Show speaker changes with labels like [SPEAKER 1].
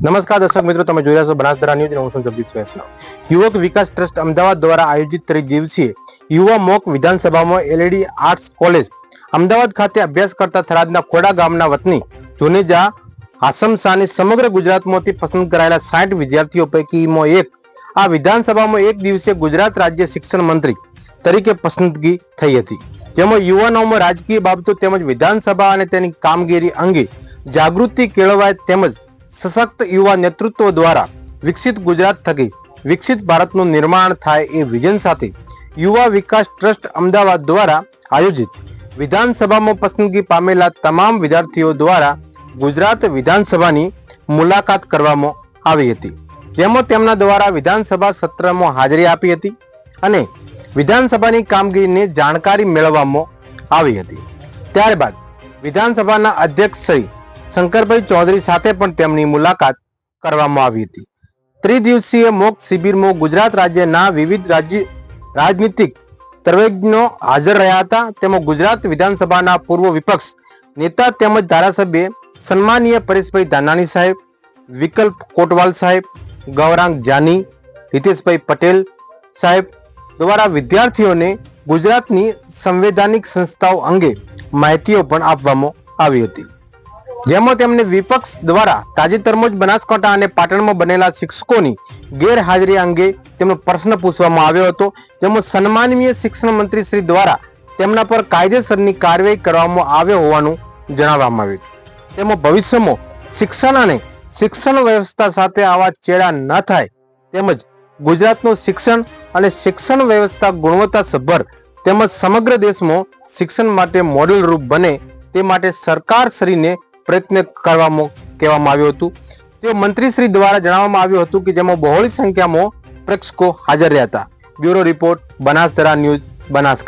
[SPEAKER 1] નમસ્કાર દર્શક મિત્રો, તમે જોઈ રહ્યા છો બનાસધરા ન્યૂઝ હું છું જગદીશ વૈષ્ણવ યુવક વિકાસ ટ્રસ્ટ અમદાવાદ દ્વારા આયોજિત ત્રિદિવસીય યુવા મોક વિધાનસભામાં એલઈડી આર્ટ્સ કોલેજ, અમદાવાદ ખાતે અભ્યાસ કરતા થરાદના ખોડા ગામના વતની જોનેજા હાસમ સમગ્ર ગુજરાતમાંથી પસંદ કરાયેલા સાઠ વિદ્યાર્થીઓ પૈકીમાં એક આ વિધાનસભામાં એક દિવસે ગુજરાત રાજ્ય શિક્ષણ મંત્રી તરીકે પસંદગી થઈ હતી. જેમાં યુવાનોમાં રાજકીય બાબતો તેમજ વિધાનસભા અને તેની કામગીરી અંગે જાગૃતિ કેળવાય તેમજ સશક્ત યુવા નેતૃત્વ દ્વારા વિકસિત ગુજરાત થકી વિકસિત ભારતનું નિર્માણ થાય એ વિઝન સાથે યુવા વિકાસ ટ્રસ્ટ અમદાવાદ દ્વારા આયોજિત વિધાનસભામાં પસંદગી પામેલા તમામ વિદ્યાર્થીઓ દ્વારા ગુજરાત વિધાનસભાની મુલાકાત કરવામાં આવી હતી. જેમાં તેમના દ્વારા વિધાનસભા સત્રમાં હાજરી આપી હતી અને વિધાનસભાની કામગીરીની જાણકારી મેળવવામાં આવી હતી. ત્યારબાદ વિધાનસભાના અધ્યક્ષ શ્રી શંકરભાઈ ચૌધરી સાથે પણ તેમની મુલાકાત કરવામાં આવી હતી. ત્રિદિવસીય મોક શિબિરમાં ગુજરાત રાજ્યના વિવિધ રાજ્ય, રાજનીતિક તરવેજનો હાજર રહ્યા હતા. તેમાં ગુજરાત વિધાનસભાના પૂર્વ વિપક્ષ નેતા તેમજ ધારાસભ્ય સન્માનીય પરેશભાઈ ધાનાણી સાહેબ, વિકલ્પ કોટવાલ સાહેબ, ગૌરાંગ જાની, હિતેશભાઈ પટેલ સાહેબ દ્વારા વિદ્યાર્થીઓને ગુજરાતની સંવૈધાનિક સંસ્થાઓ અંગે માહિતીઓ પણ આપવામાં આવી હતી. જેમાં તેમને વિપક્ષ દ્વારા તાજેતરમાં જ બનાસકાંઠા અને પાટણમાં બનેલા શિક્ષકોની ગેરહાજરી અંગે તેમનો પ્રશ્ન પૂછવામાં આવ્યો હતો. જેમાં સન્માનનીય શિક્ષણ મંત્રી શ્રી દ્વારા તેમના પર કાયદેસરની કાર્યવાહી કરવામાં આવ્યો હોવાનું જણાવવામાં આવ્યું તેમાં ભવિષ્યમાં શિક્ષણ અને શિક્ષણ વ્યવસ્થા સાથે આવા ચેડા ન થાય તેમજ ગુજરાતનું શિક્ષણ અને શિક્ષણ વ્યવસ્થા ગુણવત્તાસભર તેમજ સમગ્ર દેશમાં શિક્ષણ માટે મોડેલ રૂપ બને તે માટે સરકાર શ્રીને પ્રયત્ન કરવામાં કહેવામાં આવ્યું હતું. તે મંત્રીશ્રી દ્વારા જણાવવામાં આવ્યું હતું કે જેમાં બહોળી સંખ્યામાં પ્રેક્ષકો હાજર રહ્યા હતા. Bureau report Banasdara news, Banaskantha.